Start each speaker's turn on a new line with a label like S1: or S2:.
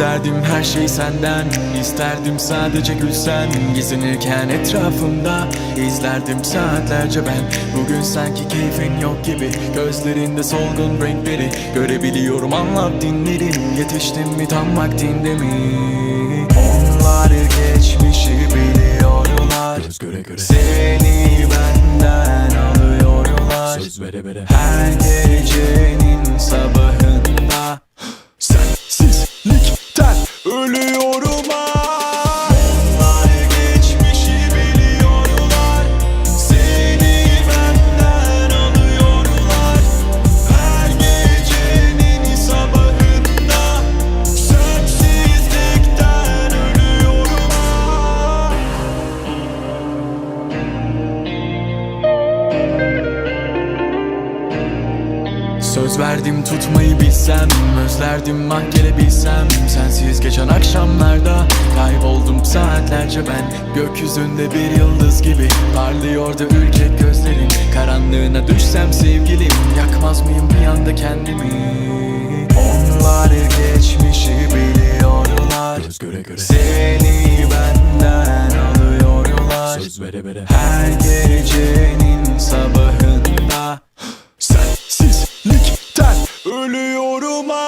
S1: Özlerdim her şey senden. İsterdim sadece gülsen Gezinirken etrafımda. İzlerdim saatlerce ben. Bugün sanki keyfin yok gibi. Gözlerinde solgun renkleri Görebiliyorum. Anlat dinlerim. Yetiştim mi tam vaktinde mi? Onlar geçmişi biliyorlar.
S2: Göz göre göre.
S1: Seni benden alıyorlar.
S2: Söz vere vere.
S1: Her gecenin sabahında Söz verdim tutmayı bilsem Özlerdim ah gelebilsem. Sensiz geçen akşamlarda Kayboldum saatlerce ben. Gökyüzünde bir yıldız gibi Parlıyordu ürkek gözlerin Karanlığına düşsem sevgilim Yakmaz mıyım bir anda kendimi? Onlar geçmişi biliyorlar.
S2: Göz göre göre.
S1: Seni benden alıyorlar.
S2: Söz vere vere.
S1: Her gecenin sabahında
S2: ஒரு மா